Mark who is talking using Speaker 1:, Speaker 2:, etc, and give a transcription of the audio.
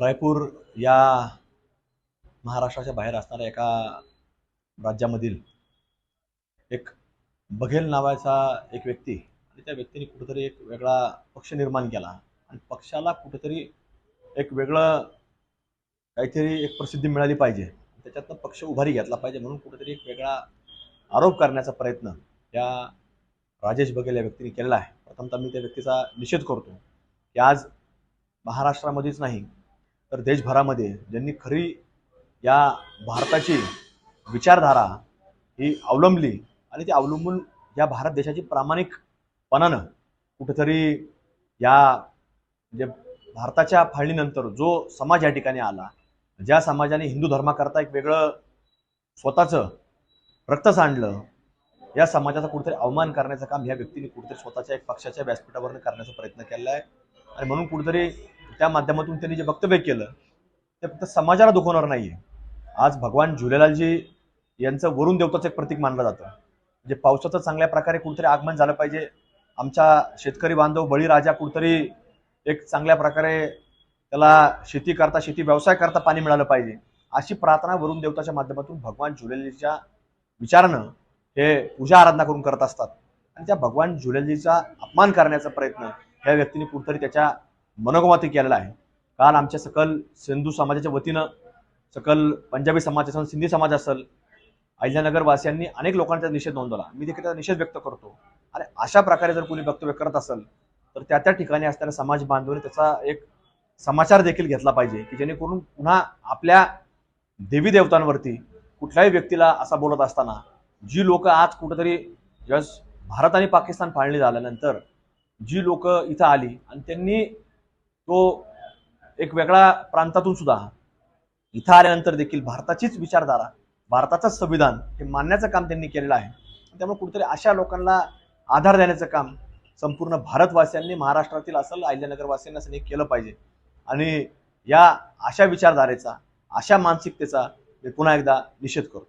Speaker 1: रायपूर या महाराष्ट्राच्या बाहेर असणाऱ्या एका राज्यामधील एक बघेल नावाचा एक व्यक्ती आणि त्या व्यक्तीने कुठेतरी एक वेगळा पक्ष निर्माण केला. आणि पक्षाला कुठेतरी एक वेगळं काहीतरी एक प्रसिद्धी मिळाली पाहिजे. त्याच्यातनं पक्ष उभारी घेतला पाहिजे म्हणून कुठेतरी एक वेगळा आरोप करण्याचा प्रयत्न या राजेश बघेल या व्यक्तीने केलेला आहे. प्रथमतः मी त्या व्यक्तीचा निषेध करतो की आज महाराष्ट्रामध्येच नाही तर देशभरामध्ये ज्यांनी खरी या भारताची विचारधारा ही अवलंबली आणि ती अवलंबून या भारत देशाची प्रामाणिकपणानं कुठेतरी या म्हणजे भारताच्या फाळणीनंतर जो समाज या ठिकाणी आला ज्या समाजाने हिंदू धर्माकरता एक वेगळं स्वतःचं रक्त सांडलं या समाजाचा कुठेतरी अवमान करण्याचं काम ह्या व्यक्तीने कुठेतरी स्वतःच्या एक पक्षाच्या व्यासपीठावर करण्याचा प्रयत्न केला आहे आणि म्हणून कुठेतरी त्या माध्यमातून त्यांनी जे वक्तव्य केलं ते फक्त समाजाला दुखवणार नाहीये. आज भगवान झुलेलालजी यांचं वरुण देवताचं एक प्रतीक मानलं जातं. म्हणजे पावसाचं चांगल्या प्रकारे कुठेतरी आगमन झालं पाहिजे. आमच्या शेतकरी बांधव बळीराजा कुठतरी एक चांगल्या प्रकारे त्याला शेती करता शेती व्यवसाय करता पाणी मिळालं पाहिजे. अशी प्रार्थना वरुण देवताच्या माध्यमातून भगवान झुलेलीच्या विचारानं हे पूजा आराधना करून करत असतात. आणि त्या भगवान झुलेलीचा अपमान करण्याचा प्रयत्न ह्या व्यक्तीने कुठतरी त्याच्या मनोगमाती केलेला आहे. काल आमच्या सकल सिंधू समाजाच्या वतीनं सकल पंजाबी समाज असेल सिंधी समाज असेल अहिल्यानगरवासियांनी अनेक लोकांचा निषेध नोंदवला. मी देखील त्याचा निषेध व्यक्त करतो. आणि अशा प्रकारे जर कोणी वक्तव्य करत असेल तर त्या त्या ठिकाणी असणाऱ्या समाज बांधवांनी त्याचा एक समाचार देखील घेतला पाहिजे की जेणेकरून पुन्हा आपल्या देवी देवतांवरती कुठल्याही व्यक्तीला असा बोलत असताना जी लोक आज कुठंतरी जस भारत आणि पाकिस्तान फाळणी झाल्यानंतर जी लोक इथं आली आणि त्यांनी तो एक वेगळ्या प्रांतातून सुद्धा इथं आल्यानंतर देखील भारताचीच विचारधारा भारताचंच संविधान हे मानण्याचं काम त्यांनी केलेलं आहे. त्यामुळे कुठेतरी अशा लोकांना आधार देण्याचं काम संपूर्ण भारतवासियांनी महाराष्ट्रातील असेल अहिल्यानगरवासियांनी असं केलं पाहिजे. आणि या अशा विचारधारेचा अशा मानसिकतेचा मी पुन्हा एकदा निषेध करतो.